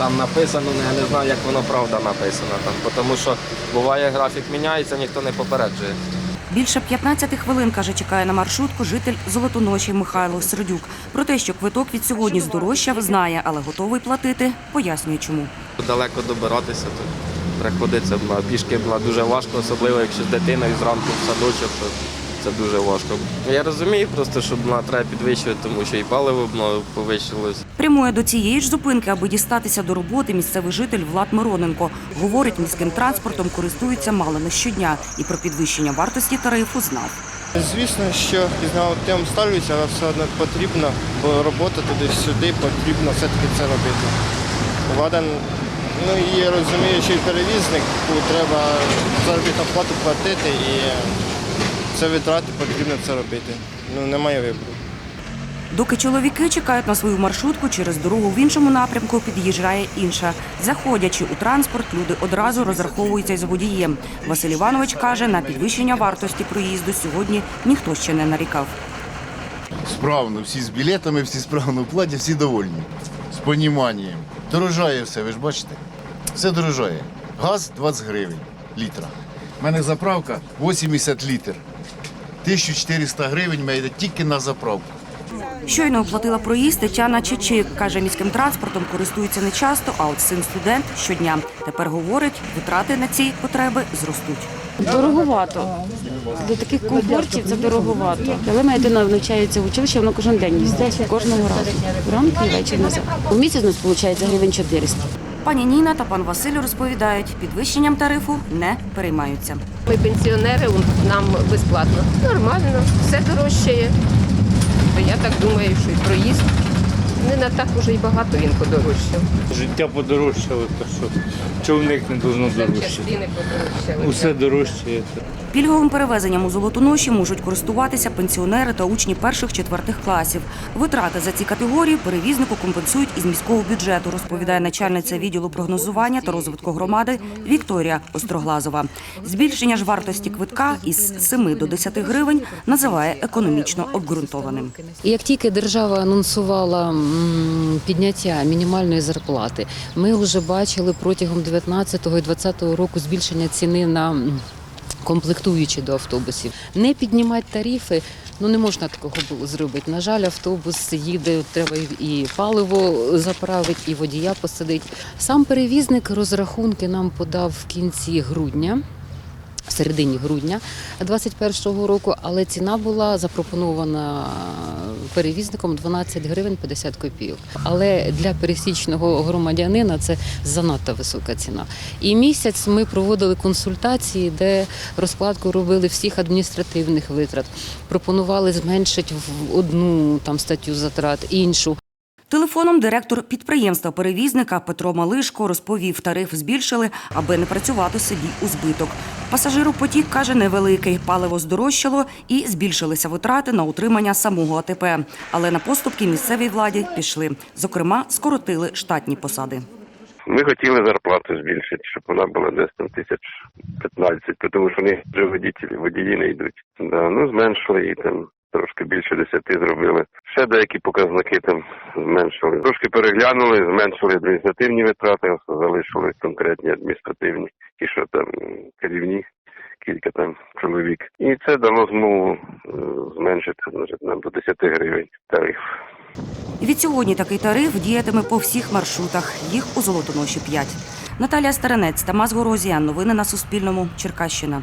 там написано, ну, я не знаю, як воно правда написано там, тому що буває графік міняється, ніхто не попереджує. Більше 15 хвилин, каже, чекає на маршрутку житель Золотоноші Михайло Сердюк. Про те, що квиток від сьогодні здорожчав, знає, але готовий платити, пояснює чому. Далеко добиратися, то приходиться пішки була дуже важко, особливо якщо з дитиною зранку в садочок, це дуже важко. Я розумію просто, що була треба підвищувати, тому що і паливо ну, повищилось. Прямує до цієї ж зупинки, аби дістатися до роботи місцевий житель Влад Мироненко. Говорить, міським транспортом користуються мало не щодня і про підвищення вартості тарифу знав. Звісно, що пізнав тим ставлюся, але все одно потрібно, бо робота туди-сюди потрібно все-таки це робити. Влада, ну і я розумію, що і перевізник, треба заробітну плату платити і це витрати потрібно це робити. Ну немає вибору. Доки чоловіки чекають на свою маршрутку, через дорогу в іншому напрямку під'їжджає інша. Заходячи у транспорт, люди одразу розраховуються з водієм. Василь Іванович каже, на підвищення вартості проїзду сьогодні ніхто ще не нарікав. Справно, всі з білетами, всі справно платять, всі довольні. З поніманням. Дорожає все, ви ж бачите? Все дорожає. Газ 20 гривень літра. У мене заправка 80 літр. 1400 гривень має йде тільки на заправку. Щойно оплатила проїзд Тетяна Чечик. Каже, міським транспортом користується не часто, а от син студент щодня. Тепер говорить, витрати на ці потреби зростуть. Дороговато. Для таких комфортів це дороговато. Але моя дитина навчається в училищі, вона кожен день їздить, кожного разу. Вранку і ввечері назад. У місяць у нас виходить гривень 400. Пані Ніна та пан Василь розповідають, підвищенням тарифу не переймаються. Ми пенсіонери, нам безплатно. Нормально, все дорожчає. Я так думаю, що і проїзд не на так уже й багато він подорожчав. Життя подорожчало, то що човник не должно дорожчати. Частини подорожчали. Усе дорожчає. Пільговим перевезенням у Золотоноші можуть користуватися пенсіонери та учні перших-четвертих класів. Витрати за ці категорії перевізнику компенсують із міського бюджету, розповідає начальниця відділу прогнозування та розвитку громади Вікторія Остроглазова. Збільшення ж вартості квитка із 7 до 10 гривень називає економічно обґрунтованим. І як тільки держава анонсувала м, підняття мінімальної зарплати, ми вже бачили протягом 19 і 20 року збільшення ціни на комплектуючі до автобусів. Не піднімати тарифи. Ну не можна такого було зробити. На жаль, автобус їде, треба і паливо заправити, і водія посадити. Сам перевізник розрахунки нам подав в кінці грудня в середині грудня 2021 року, але ціна була запропонована перевізником 12 гривень 50 копійок. Але для пересічного громадянина це занадто висока ціна. І місяць ми проводили консультації, де розкладку робили всіх адміністративних витрат. Пропонували зменшити в одну там статтю затрат, іншу. Телефоном директор підприємства-перевізника Петро Малишко розповів, тариф збільшили, аби не працювати собі у збиток. Пасажиропотік, каже, невеликий. Паливо здорожчало і збільшилися витрати на утримання самого АТП. Але на поступки місцевій владі пішли. Зокрема, скоротили штатні посади. Ми хотіли зарплату збільшити, щоб вона була десь там тисяч 15, тому що в них вже водітелі, водії не йдуть. Да, ну зменшили її там трошки більше 10 зробили. Ще деякі показники там зменшили. Трошки переглянули, зменшили адміністративні витрати, залишили конкретні адміністративні, ті, що там керівні, кілька там чоловік. І це дало змогу е, зменшити нам до 10 гривень тариф. Від сьогодні такий тариф діятиме по всіх маршрутах. Їх у Золотоноші 5. Наталія Старенець, Тамас Горозія. Новини на Суспільному. Черкащина.